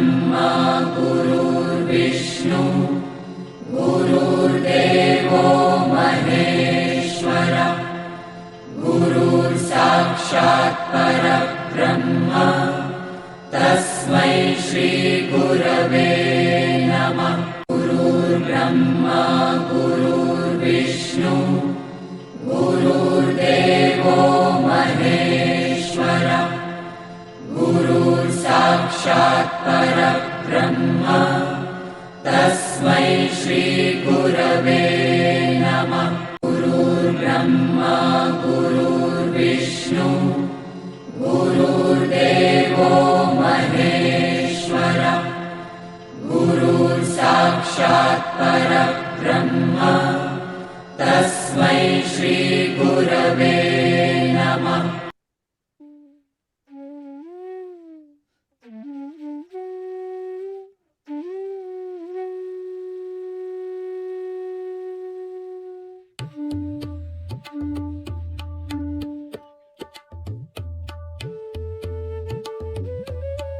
ब्रह्मा गुरुर्विष्णु गुरुर्देवो महेश्वर। गुरुः गुरुर्ब्रह्मा गुरुर्विष्णु गुरुर्देवो महेश्वर गुरुः साक्षात् परब्रह्म तस्मै श्रीगुरवे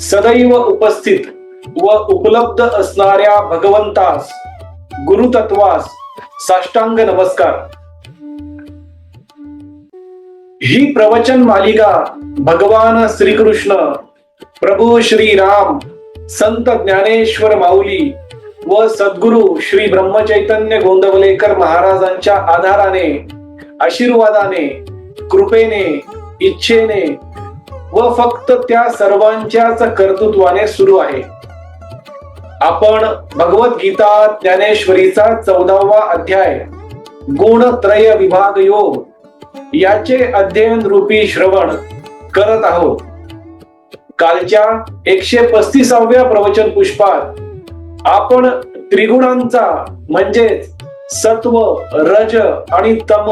सदैव उपस्थित व उपलब्ध असणाऱ्या भगवंतास गुरुतत्वास साष्टांग नमस्कार. ही प्रवचन मालिका भगवान श्रीकृष्ण प्रभू श्री राम संत ज्ञानेश्वर माऊली व सद्गुरु श्री ब्रह्मचैतन्य गोंदवलेकर महाराजांच्या आधाराने आशीर्वादाने कृपेने इच्छेने व फक्त त्या सर्वांच्याच कर्तृत्वाने सुरू आहे. आपण भगवद्गीता ज्ञानेश्वरीचा चौदावा अध्याय गुणत्रय विभाग योग याचे अध्ययन रूपी श्रवण करत आहोत. कालच्या एकशे पस्तीसाव्या प्रवचन पुष्पात आपण त्रिगुणांचा म्हणजेच सत्व रज आणि तम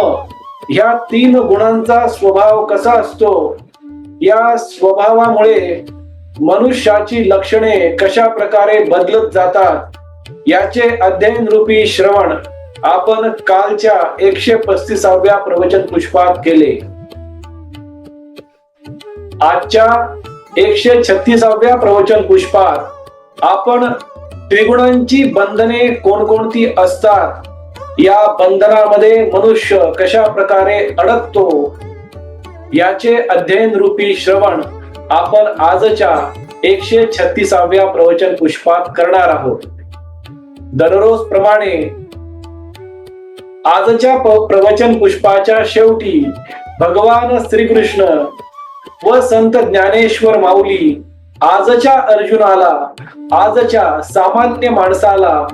ह्या तीन गुणांचा स्वभाव कसा असतो या स्वभावामुळे मनुष्याची लक्षणे कशा प्रकारे बदलत जातात याचे अध्ययन रूपी श्रवण आपण कालच्या एकशे पस्तीसाव्या प्रवचन पुष्पात केले. आजच्या एकशे छत्तीसाव्या प्रवचन पुष्पात आपण त्रिगुणांची बंधने कोणकोणती असतात या बंधनामध्ये मनुष्य कशा प्रकारे अडकतो याचे अध्ययन रूपी श्रवण आपण आजच्या एकशे छत्तीसाव्या प्रवचन पुष्पात करणार आहोत. दररोज प्रमाणे आजच्या प्रवचन पुष्पाच्या शेवटी भगवान श्रीकृष्ण व संत ज्ञानेश्वर माऊली आजच्या अर्जुनाला आजच्या सामान्य माणसाला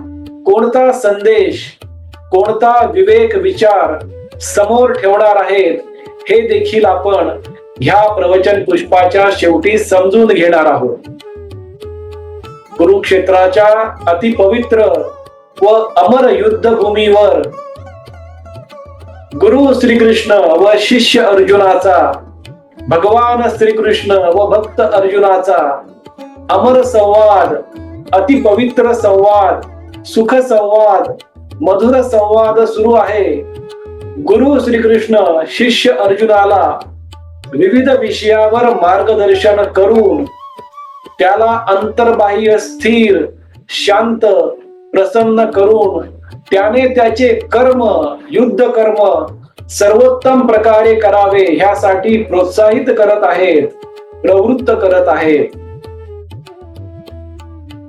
कोणता संदेश कोणता विवेक विचार समोर ठेवणार आहेत? हे देखील आपण ह्या प्रवचन पुष्पाच्या शेवटी समजून घेणार आहोत. कुरुक्षेत्राच्या अतिपवित्र व अमर युद्धभूमीवर गुरु श्रीकृष्ण व शिष्य अर्जुनाचा भगवान श्रीकृष्ण व भक्त अर्जुनाचा अमर संवाद अतिपवित्र संवाद सुख संवाद मधुर संवाद सुरू आहे. गुरु श्रीकृष्ण शिष्य अर्जुनाला विविध विषयावर मार्गदर्शन करून त्याला अंतर्बाह्य स्थिर शांत प्रसन्न करून त्याने त्याचे कर्म युद्ध कर्म सर्वोत्तम प्रकारे करावे ह्यासाठी प्रोत्साहित करत आहेत प्रवृत्त करत आहेत.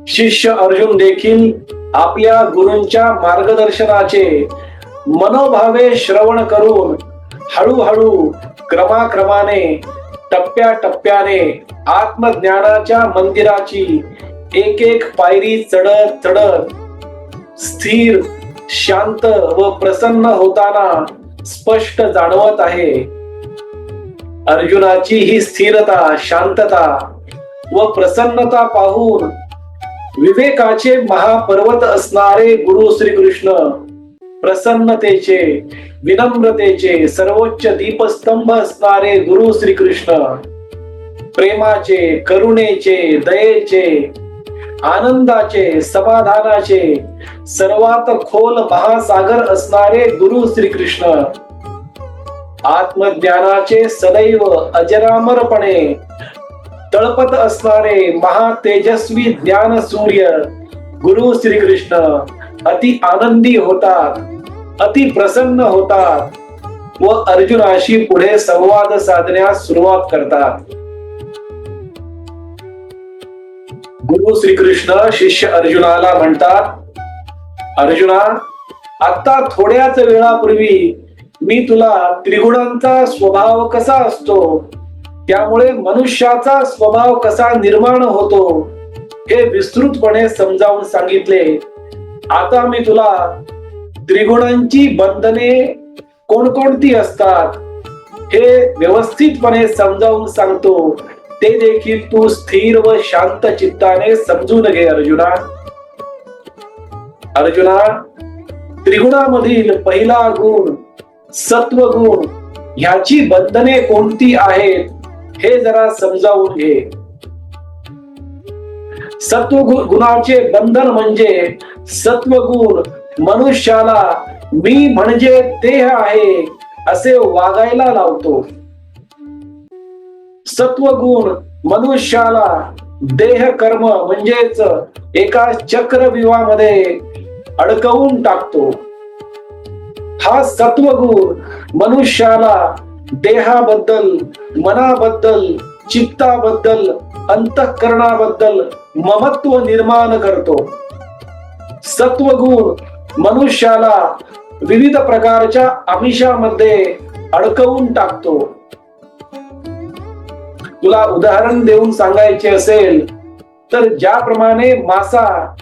शिष्य अर्जुन देखील आपल्या गुरूंच्या मार्गदर्शनाचे मनोभावे श्रवण करून हळूहळू क्रमाक्रमाने टप्प्या टप्प्याने आत्मज्ञानाच्या मंदिराची एक एक पायरी चढत चढत स्थिर शांत व प्रसन्न होताना स्पष्ट जाणवत आहे. अर्जुनाची ही स्थिरता शांतता व प्रसन्नता पाहून विवेकाचे महापर्वत असणारे गुरु श्रीकृष्ण प्रसन्नतेचे विनम्रतेचे सर्वोच्च दीपस्तंभ असणारे गुरु श्रीकृष्ण. प्रेमाचे करुणेचे दयेचे आनंदाचे समाधानाचे सर्वात खोल महासागर असणारे गुरु श्रीकृष्ण. आत्मज्ञानाचे सदैव अजरामरपणे तळपत असणारे महातेजस्वी ज्ञान सूर्य गुरु श्रीकृष्ण. अति आनंदी होतात अति प्रसन्न होतात व अर्जुनाशी पुढे संवाद साधण्यास सुरुवात करतात. गुरु श्रीकृष्ण शिष्य अर्जुनाला म्हणतात अर्जुना आता थोड्याच वेळापूर्वी मी तुला त्रिगुणांचा स्वभाव कसा असतो? त्यामुळे मनुष्याचा स्वभाव कसा निर्माण होतो? हे विस्तृतपणे समजावून सांगितले. आता मी तुला त्रिगुणांची बंधने कोणकोणती असतात हे व्यवस्थितपणे समजावून सांगतो. ते देखील तू स्थिर व शांत चित्ताने समजून घे अर्जुना. अर्जुना त्रिगुणामधील पहिला गुण सत्व गुण ह्याची बंधने कोणती आहेत हे जरा समजावून घे. सत्व गु- गुणाचे बंधन म्हणजे सत्व गुण मनुष्याला मी म्हणजे देह आहे असे वागायला लावतो. सत्वगुण मनुष्याला देह कर्म म्हणजेच एका चक्रव्यूहामध्ये अडकवून टाकतो. हा सत्वगुण मनुष्याला देहाबद्दल मनाबद्दल चित्ताबद्दल अंतःकरणाबद्दल ममत्व निर्माण करतो. सत्वगुण मनुष्याला विविध प्रकारच्या आमिषामध्ये अडकवून टाकतो. तुला उदाहरण देऊन सांगायचे असेल तर ज्याप्रमाणे मासा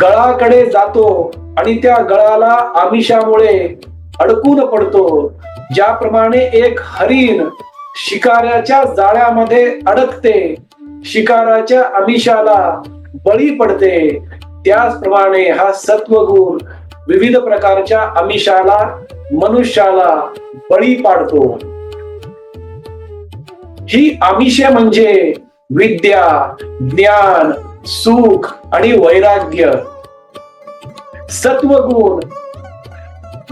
गळाकडे जातो आणि त्या गळाला आमिषामुळे अडकून पडतो ज्याप्रमाणे एक हरिण शिकाऱ्याच्या जाळ्यामध्ये अडकते शिकाराच्या आमिषाला बळी पडते त्याचप्रमाणे हा सत्वगुण विविध प्रकारच्या आमिषाला मनुष्याला बळी पाडतो. ही आमिषे म्हणजे विद्या ज्ञान सुख आणि वैराग्य. सत्वगुण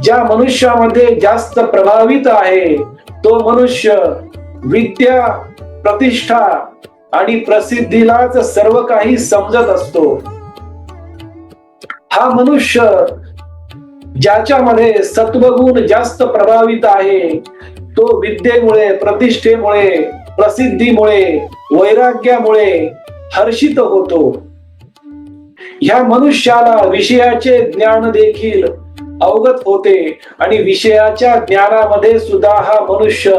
ज्या मनुष्यामध्ये जास्त प्रभावित आहे तो मनुष्य विद्या प्रतिष्ठा आणि प्रसिद्धीलाच सर्व काही समजत असतो. हा मनुष्य ज्याच्यामध्ये सत्वगुण जास्त प्रभावित आहे तो विद्येमुळे प्रतिष्ठेमुळे प्रसिद्धीमुळे वैराग्यामुळे हर्षित होतो. ह्या मनुष्याला विषयाचे ज्ञान देखील अवगत होते आणि विषयाच्या ज्ञानामध्ये सुद्धा हा मनुष्य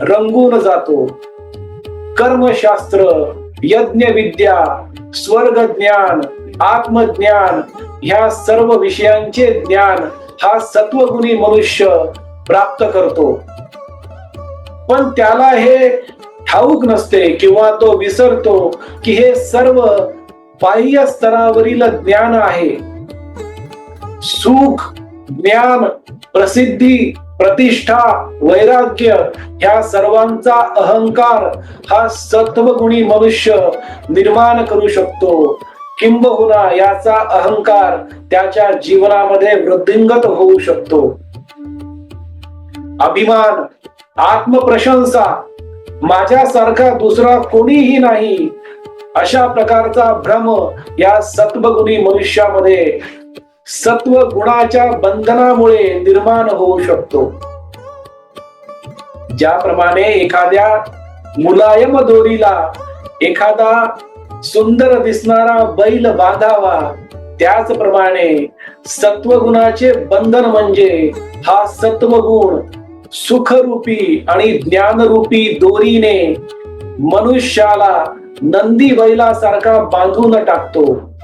रंगून जातो. कर्मशास्त्र यज्ञ विद्या स्वर्ग ज्ञान आत्मज्ञान ह्या सर्व विषयांचे ज्ञान हा सत्वगुणी मनुष्य प्राप्त करतो. पण त्याला हे ठाऊक नसते किंवा तो विसरतो की हे सर्व बाह्य स्तरावरील ज्ञान आहे. सुख ज्ञान प्रसिद्धी प्रतिष्ठा वैराग्य ह्या सर्वांचा अहंकार हा सत्वगुणी मनुष्य निर्माण करू शकतो. किंबहुना याचा अहंकार त्याच्या जीवनामध्ये वृद्धिंगत होऊ शकतो. अभिमान आत्मप्रशंसा माझ्यासारखा दुसरा कोणीही नाही अशा प्रकारचा भ्रम या सत्वगुणी मनुष्यामध्ये सत्व गुणाच्या बंधनामुळे निर्माण होऊ शकतो. ज्याप्रमाणे एखाद्या मुलायम दोरीला एखादा सुंदर दिसणारा बैल बांधावा. त्याचप्रमाणे सत्वगुणाचे बंधन म्हणजे हा सत्वगुण सुखरूपी आणि ज्ञानरूपी दोरीने मनुष्याला नंदी बैलासारखा बांधून टाकतो.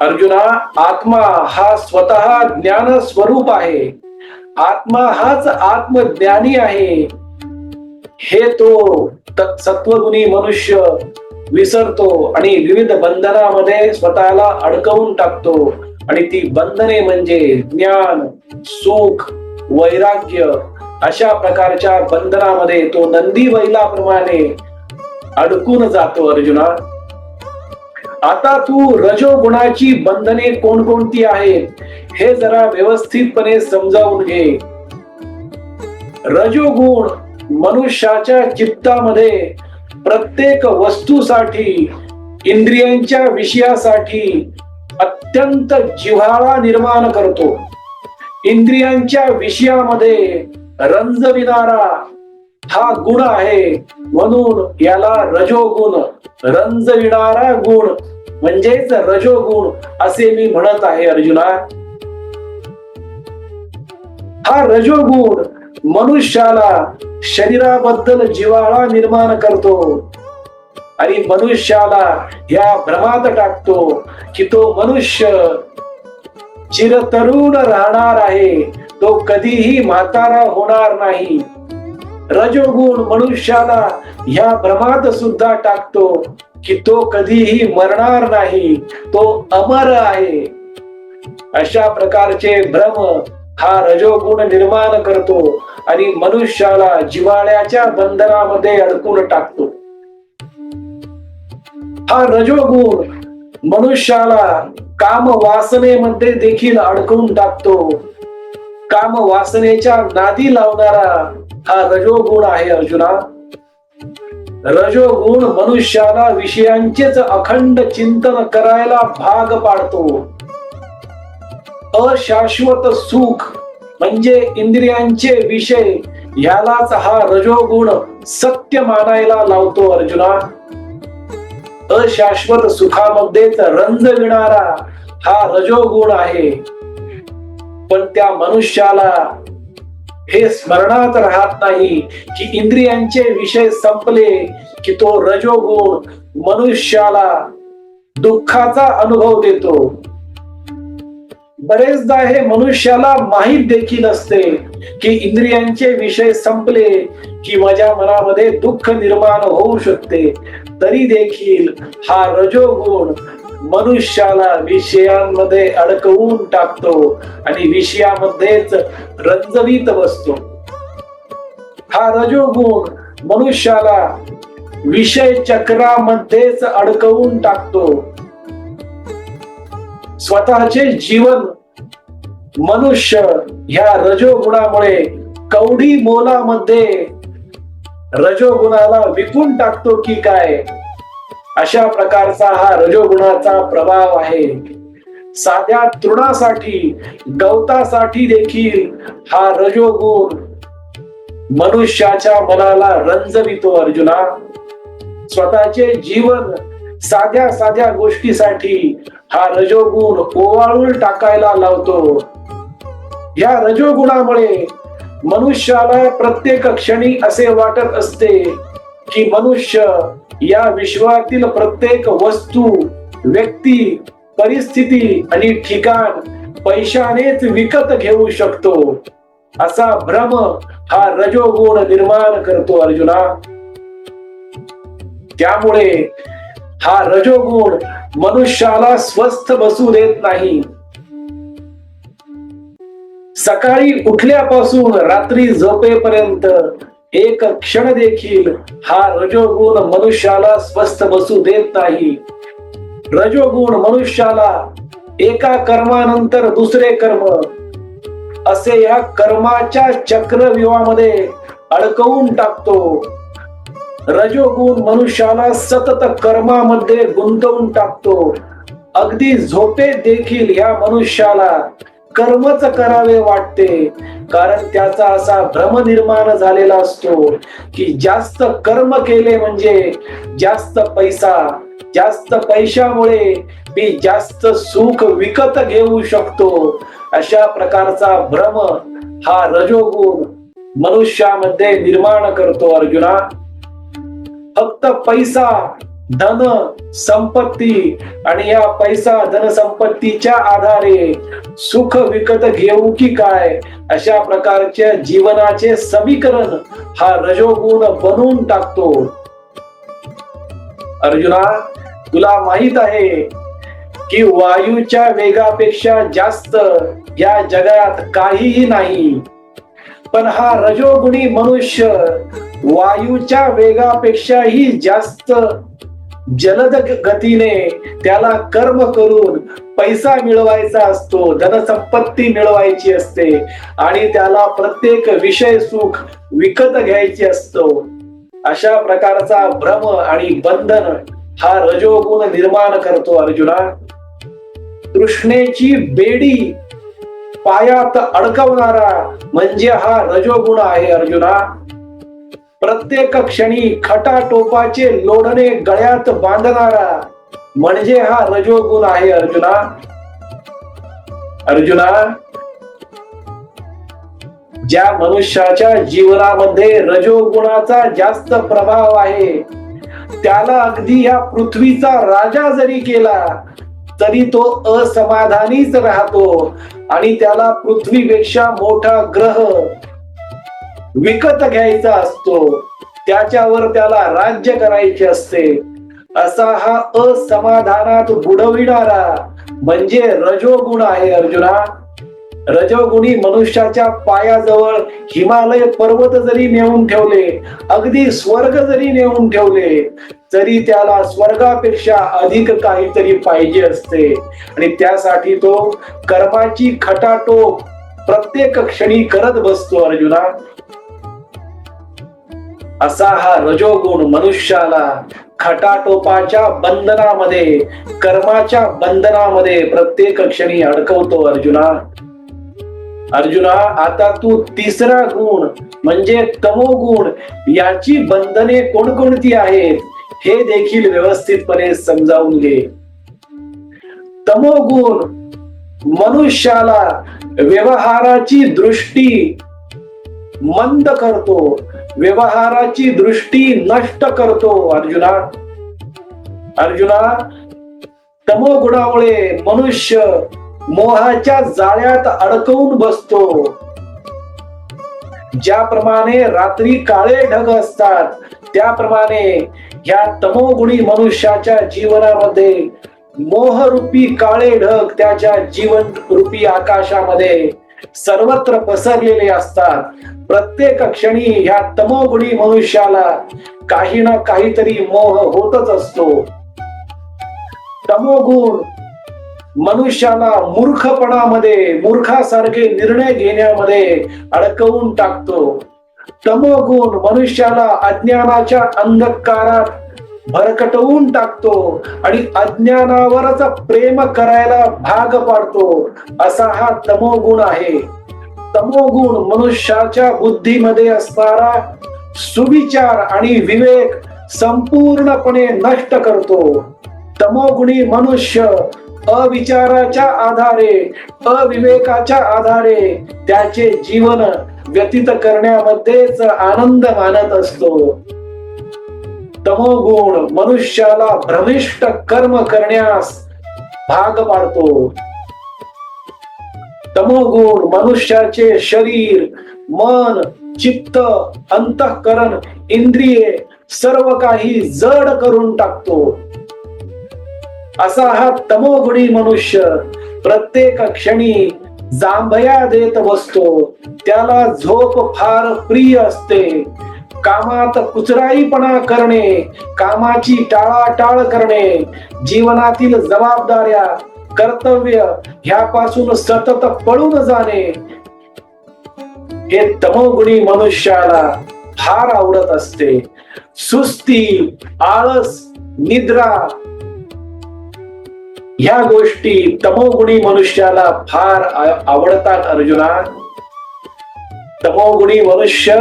अर्जुना आत्मा हा स्वतः ज्ञान स्वरूप आहे. आत्मा हाच आत्मज्ञानी आहे. हे तो सत्वगुणी मनुष्य विसरतो आणि विविध बंधनामध्ये स्वतःला अडकवून टाकतो. आणि ती बंधने म्हणजे ज्ञान सुख वैराग्य अशा प्रकारच्या बंधनामध्ये तो नंदी बैलाप्रमाणे अडकून जातो अर्जुना. आता तू रजोगुणाची बंधने कोणकोणती आहेत हे जरा व्यवस्थितपणे समजावून घे. रजोगुण मनुष्याच्या चित्तामध्ये प्रत्येक वस्तूसाठी इंद्रियांच्या विषयासाठी अत्यंत जिव्हाळा निर्माण करतो. इंद्रियांच्या विषयामध्ये रंजविणारा हा गुण आहे. म्हणून याला रजोगुण रंजविणारा गुण म्हणजेच रजोगुण असे मी म्हणत आहे अर्जुना. हा रजोगुण मनुष्याला शरीराबद्दल जिवाळा निर्माण करतो. आणि मनुष्याला या भ्रमात टाकतो की तो मनुष्य चिरतरुण राहणार आहे. तो कधीही म्हातारा होणार नाही. रजोगुण मनुष्याला ह्या भ्रमात सुद्धा टाकतो की तो कधीही मरणार नाही. तो अमर आहे. अशा प्रकारचे भ्रम हा रजोगुण निर्माण करतो. आणि मनुष्याला जिवाळ्याच्या बंधनामध्ये अडकून टाकतो. हा रजोगुण मनुष्याला काम वासनेमध्ये देखील अडकवून टाकतो. काम वासनेच्या नादी लावणारा हा रजोगुण आहे अर्जुना. रजोगुण मनुष्याला विषयांचेच अखंड चिंतन करायला भाग पाडतो. अशाश्वत सुख म्हणजे इंद्रियांचे विषय ह्यालाच हा रजोगुण सत्य मानायला लावतो अर्जुना. अशाश्वत सुखामध्येच रंज विणारा हा रजोगुण आहे. पण त्या मनुष्याला हे स्मरणात राहत नाही की इंद्रियांचे विषय संपले की तो रजोगुण मनुष्याला दुःखाचा अनुभव देतो. बरेचदा हे मनुष्याला माहीत देखील असते की इंद्रियांचे विषय संपले की माझ्या मनामध्ये दुःख निर्माण होऊ शकते. तरी देखील हा रजोगुण मनुष्याला विषयांमध्ये अडकवून टाकतो आणि विषयामध्येच रंजवीत बसतो. हा रजोगुण मनुष्याला विषय चक्रामध्येच अडकवून टाकतो. स्वतःचे जीवन मनुष्य ह्या रजोगुणामुळे कवडी मोलामध्ये रजोगुणाला विकून टाकतो की काय? अशा प्रकारचा हा रजोगुणाचा प्रभाव आहे. साध्या तृणासाठी गवतासाठी देखील हा रजोगुण मनुष्याच्या मनाला रंजवितो अर्जुना. स्वतःचे जीवन साध्या साध्या गोष्टीसाठी हा रजोगुण ओवाळून टाकायला लावतो. या रजोगुणामुळे मनुष्याला प्रत्येक क्षणी असे वाटत असते की मनुष्य या विश्वातील प्रत्येक वस्तू व्यक्ती परिस्थिती आणि ठिकाण पैशानेच विकत घेऊ शकतो. असा भ्रम हा रजोगुण निर्माण करतो अर्जुना. त्यामुळे हा रजोगुण मनुष्याला स्वस्थ बसू देत नाही. सकाळी उठल्यापासून रात्री झोपेपर्यंत एक क्षण देखील हा रजोगुण मनुष्याला स्वस्थ बसू देत नाही. रजोगुण मनुष्याला एका कर्मानंतर दुसरे कर्म असे या कर्माच्या चक्रव्यूहामध्ये अडकवून टाकतो. रजोगुण मनुष्याला सतत कर्मामध्ये गुंतवून टाकतो. अगदी झोपे देखील या मनुष्याला कर्मच करावे वाटते. कारण त्याचा असा भ्रम निर्माण झालेला असतो की जास्त कर्म केले म्हणजे जास्त पैसा जास्त पैशामुळे मी जास्त सुख विकत घेऊ शकतो. अशा प्रकारचा भ्रम हा रजोगुण मनुष्यामध्ये निर्माण करतो अर्जुना. फक्त पैसा धन संपत्ती आणि या पैसा धन संपत्तीच्या आधारे सुख विकत घेऊ की काय? अशा प्रकारच्या जीवनाचे समीकरण हा रजोगुण बनवून टाकतो. अर्जुना तुला माहीत आहे की वायूच्या वेगापेक्षा जास्त या जगात काहीही नाही. पण हा रजोगुणी मनुष्य वायूच्या वेगापेक्षाही जास्त जलद गतीने त्याला कर्म करून पैसा मिळवायचा असतो धनसंपत्ती मिळवायची असते आणि त्याला प्रत्येक विषय सुख विकत घ्यायची असतो. अशा प्रकारचा भ्रम आणि बंधन हा रजोगुण निर्माण करतो अर्जुना. तृष्णेची बेडी पायात अडकवणारा म्हणजे हा रजोगुण आहे अर्जुना. प्रत्येक क्षणी खटाटोपाचे लोढणे गळ्यात बांधणारा म्हणजे हा रजोगुण आहे अर्जुना. अर्जुना ज्या मनुष्याच्या जीवनामध्ये रजोगुणाचा जास्त प्रभाव आहे त्याला अगदी या पृथ्वीचा राजा जरी केला तरी तो असमाधानीच राहतो आणि त्याला पृथ्वीपेक्षा मोठा ग्रह विकत घ्यायचा असतो. त्याच्यावर त्याला राज्य करायचे असते. असा हा असमाधानात बुडविणारा म्हणजे रजोगुण आहे अर्जुना. रजोगुणी मनुष्याच्या पायाजवळ हिमालय पर्वत जरी नेऊन ठेवले अगदी स्वर्ग जरी नेऊन ठेवले तरी त्याला स्वर्गापेक्षा अधिक काहीतरी पाहिजे असते. आणि त्यासाठी तो कर्माची खटाटोप प्रत्येक क्षणी करत बसतो अर्जुना. असा हा रजोगुण मनुष्याला खटाटोपाच्या बंधनामध्ये कर्माच्या बंधनामध्ये प्रत्येक क्षणी अडकवतो अर्जुना. अर्जुना आता तू तिसरा गुण म्हणजे तमोगुण याची बंधने कोणकोणती आहेत हे देखील व्यवस्थितपणे समजावून घे. तमोगुण मनुष्याला व्यवहाराची दृष्टी मंद करतो व्यवहाराची दृष्टी नष्ट करतो अर्जुना. अर्जुना तमोगुणामुळे मनुष्य मोहाच्या जाळ्यात अडकवून बसतो. ज्याप्रमाणे रात्री काळे ढग असतात त्याप्रमाणे ह्या तमोगुणी मनुष्याच्या जीवनामध्ये मोहरूपी काळे ढग त्याच्या जीवन रूपी आकाशामध्ये सर्वत्र पसरलेले असतात. प्रत्येक क्षणी ह्या तमोगुणी मनुष्याला काही ना काहीतरी मोह होतच असतो. तमोगुण मनुष्याला मूर्खपणामध्ये मूर्खासारखे निर्णय घेण्यामध्ये अडकवून टाकतो. तमोगुण मनुष्याला अज्ञानाच्या अंधकारात भरकटवून टाकतो आणि अज्ञानावरच प्रेम करायला भाग पाडतो असा हा तमोगुण आहे. तमोगुण मनुष्याच्या बुद्धीमध्ये असणारा सुविचार आणि विवेक संपूर्णपणे नष्ट करतो. तमोगुणी मनुष्य अविचाराच्या आधारे अविवेकाच्या आधारे त्याचे जीवन व्यतीत करण्यामध्येच आनंद मानत असतो. तमोगुण मनुष्याला भ्रमिष्ट कर्म करण्यास भाग पाडतो. तमोगुण मनुष्याचे शरीर मन चित्त अंतःकरण इंद्रिये सर्व काही जड करून टाकतो. असा हा तमोगुणी मनुष्य प्रत्येक क्षणी जांभया देत बसतो. त्याला झोप फार प्रिय असते. कामात कुचराईपणा करणे कामाची टाळाटाळ करणे जीवनातील जबाबदाऱ्या कर्तव्य ह्यापासून सतत पळून जाणे हे तमोगुणी मनुष्याला फार आवडत असते. सुस्ती आळस निद्रा ह्या गोष्टी तमोगुणी मनुष्याला फार आवडतात अर्जुना. तमोगुणी मनुष्य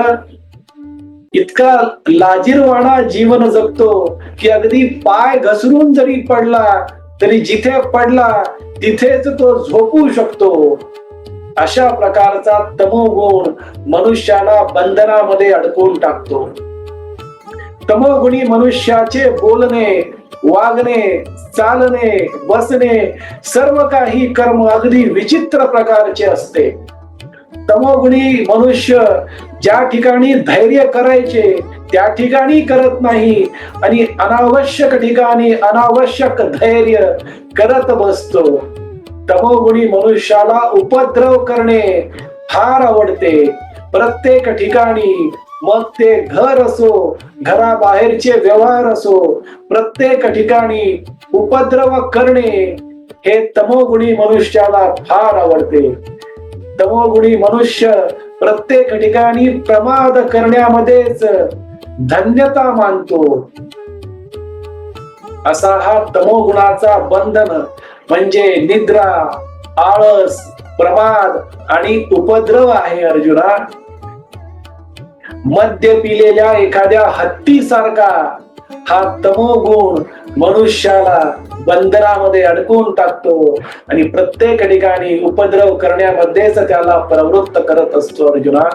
इतका लाजीरवाणा जीवन जगतो की अगदी पाय घसरून जरी पडला तरी जिथे पडला तिथेच तो झोपू शकतो. अशा प्रकारचा तमोगुण मनुष्याला बंधनामध्ये अडकून टाकतो. तमोगुणी मनुष्याचे बोलणे वागणे चालणे बसणे सर्व काही कर्म अगदी विचित्र प्रकारचे असते. तमोगुणी मनुष्य ज्या ठिकाणी धैर्य करायचे त्या ठिकाणी करत नाही आणि अनावश्यक ठिकाणी अनावश्यक धैर्य करत बसतो. तमोगुणी मनुष्याला उपद्रव करणे फार आवडते. प्रत्येक ठिकाणी मग ते घर असो घराबाहेरचे व्यवहार असो प्रत्येक ठिकाणी उपद्रव करणे हे तमोगुणी मनुष्याला फार आवडते. तमोगुणी मनुष्य प्रत्येक ठिकाणी प्रमाद करण्यामध्येच धन्यता मानतो. असा हा तमोगुणाचा बंधन म्हणजे निद्रा आळस प्रमाद आणि उपद्रव आहे अर्जुना. मद्य पिलेल्या एखाद्या हत्तीसारखा हा तमोगुण मनुष्याला बंदरामध्ये अडकून टाकतो आणि प्रत्येक ठिकाणी उपद्रव करण्यामध्येच त्याला प्रवृत्त करत असतो अर्जुना.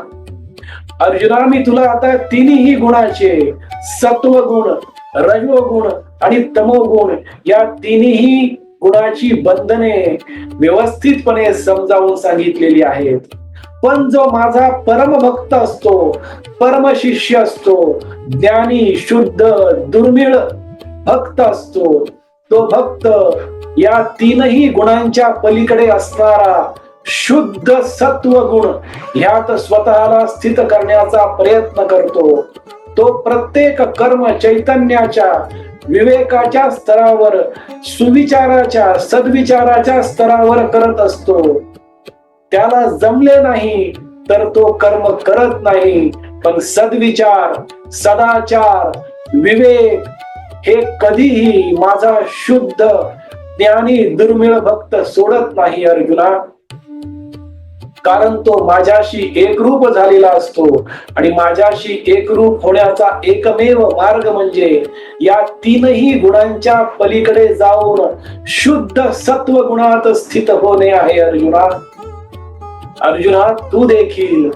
अर्जुना मी तुला आता तिन्ही गुणाचे सत्व गुण रजोगुण आणि तमोगुण या तिन्ही गुणाची बंधने व्यवस्थितपणे समजावून सांगितलेली आहेत. पण जो माझा परमभक्त असतो परमशिष्य असतो ज्ञानी शुद्ध दुर्मिळ भक्त असतो तो भक्त या तीनही गुणांच्या पलीकडे असणारा शुद्ध सत्व गुण ह्यात स्वतःला स्थित करण्याचा प्रयत्न करतो. तो प्रत्येक कर्म चैतन्याच्या विवेकाच्या स्तरावर सुविचाराच्या सद्विचाराच्या स्तरावर करत असतो. त्याला जमले नाही तर तो कर्म करत नाही. पण सद्विचार सदाचार विवेक हे कधीही माझा शुद्ध ज्ञानी दुर्मिळ भक्त सोडत नाही अर्जुना. कारण तो माझ्याशी एकरूप झालेला असतो आणि माझ्याशी एकरूप होण्याचा एकमेव मार्ग म्हणजे या तीनही गुणांच्या पलीकडे जाऊन शुद्ध सत्व गुणात स्थित होणे आहे अर्जुना. अर्जुना तू देखील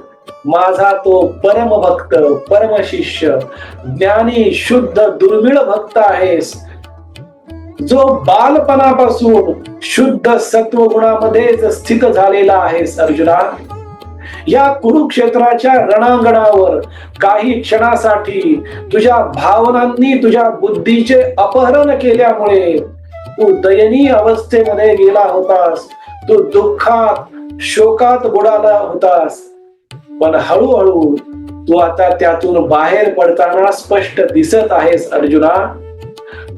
माझा तो परम भक्त परम शिष्य ज्ञानी शुद्ध दुर्मिळ भक्त आहेस. जो बालपणापासून शुद्ध सत्व गुणामध्येच स्थित झालेला आहेस अर्जुना. या कुरुक्षेत्राच्या रणांगणावर काही क्षणासाठी तुझ्या भावनांनी तुझ्या बुद्धीचे अपहरण केल्यामुळे तू दयनीय अवस्थेमध्ये गेला होतास. तू दुःखात शोकात बुडाला होतास. पण हळूहळू तू आता त्यातून बाहेर पडताना स्पष्ट दिसत आहेस अर्जुना.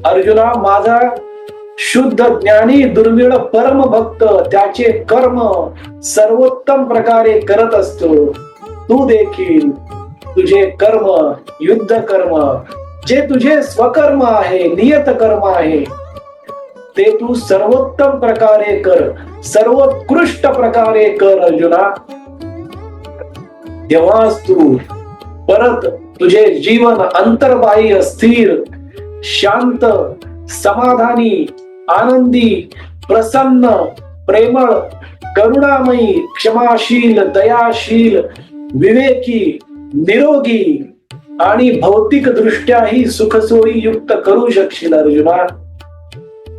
अर्जुना माझा शुद्ध ज्ञानी दुर्मिळ परम भक्त त्याचे कर्म सर्वोत्तम प्रकारे करत असतो. तू देखील तुझे कर्म युद्ध कर्म जे तुझे स्वकर्म आहे नियत कर्म आहे ते तू सर्वोत्तम प्रकारे कर सर्वोत्कृष्ट प्रकारे कर अर्जुना. तेव्हाच तू परत तुझे जीवन अंतर्बाह्य स्थिर शांत समाधानी आनंदी प्रसन्न प्रेमळ करुणामयी क्षमाशील दयाशील विवेकी निरोगी आणि भौतिक दृष्ट्याही सुखसोयी युक्त करू शकशील अर्जुना.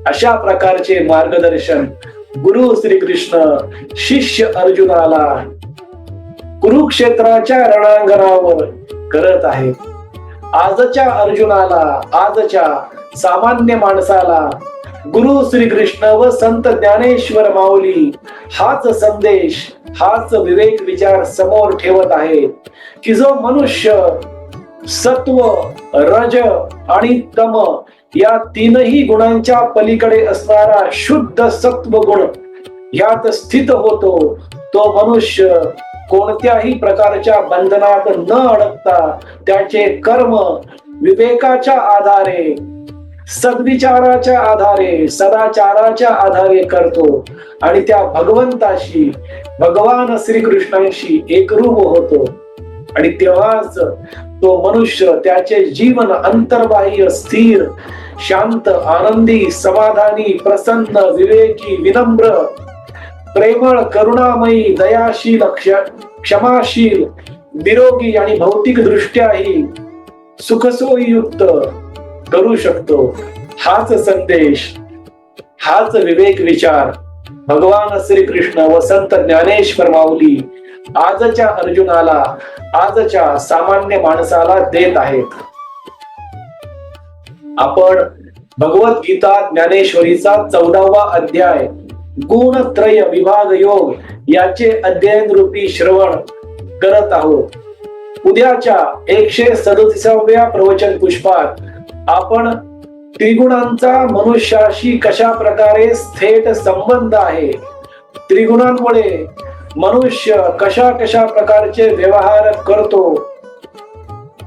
अशा प्रकारचे मार्गदर्शन गुरु श्रीकृष्ण शिष्य अर्जुनाला कुरुक्षेत्राच्या रणांगणावर करत आहेत आजच्या अर्जुनाला आजच्या सामान्य माणसाला गुरु श्रीकृष्ण व संत ज्ञानेश्वर माऊली हाच संदेश हाच विवेक विचार समोर ठेवत आहे की जो मनुष्य सत्व रज आणि तम या तीनही गुणांच्या पलीकडे असणारा शुद्ध सत्व गुण यात स्थित होतो तो मनुष्य कोणत्याही प्रकारच्या बंधनात न अडकता त्याचे कर्म विवेकाच्या आधारे सद्विचाराच्या आधारे सदाचाराच्या आधारे करतो आणि त्या भगवंताशी भगवान श्रीकृष्णांशी एकरूप होतो. आणि तेव्हाच तो मनुष्य त्याचे जीवन अंतर्बाह्य स्थिर शांत आनंदी समाधानी प्रसन्न विवेकी विनम्र प्रेमळ करुणामयी दयाशील क्ष- क्षमाशील निरोगी आणि भौतिक दृष्ट्याही सुखसोयीयुक्त करू शकतो. हाच संदेश हाच विवेक विचार. भगवान श्रीकृष्ण व संत ज्ञानेश्वर माऊली आजच्या अर्जुनाला आजच्या सामान्य माणसाला देत आहेत. आपण भगवद्गीता ज्ञानेश्वरीचा चौदावा अध्याय गुणत्रय विभाग योग याचे अध्ययन रूपी श्रवण करत आहोत. उद्याच्या एकशे सदतीसाव्या प्रवचन पुष्पात आपण त्रिगुणांचा मनुष्याशी कशा प्रकारे थेट संबंध आहे? त्रिगुणांमुळे मनुष्य कशा कशा प्रकारचे व्यवहार करतो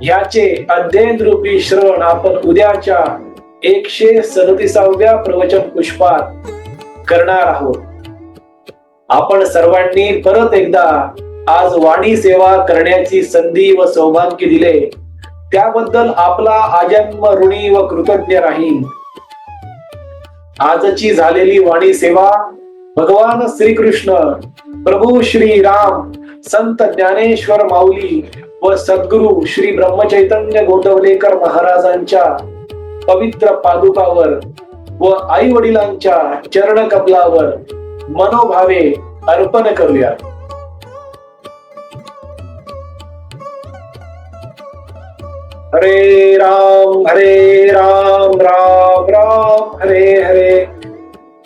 याचे अध्ययन रूपी श्रवण आपण उद्याच्या एकशे सदतीसाव्या प्रवचन पुष्पात करणार आहोत. आपण सर्वांनी परत एकदा आज वाणी सेवा करण्याची संधी व सौभाग्य दिले. त्याबद्दल आपला आजन्म ऋणी व कृतज्ञ राहील आजची झालेली वाणी सेवा भगवान श्रीकृष्ण प्रभू श्री राम संत ज्ञानेश्वर माऊली व सद्गुरु श्री ब्रह्मचैतन्य गोटवलेकर महाराजांच्या पवित्र पादुकावर व आई वडिलांच्या चरण कमलावर मनोभावे अर्पण करूया. हरे राम हरे राम राम राम हरे हरे.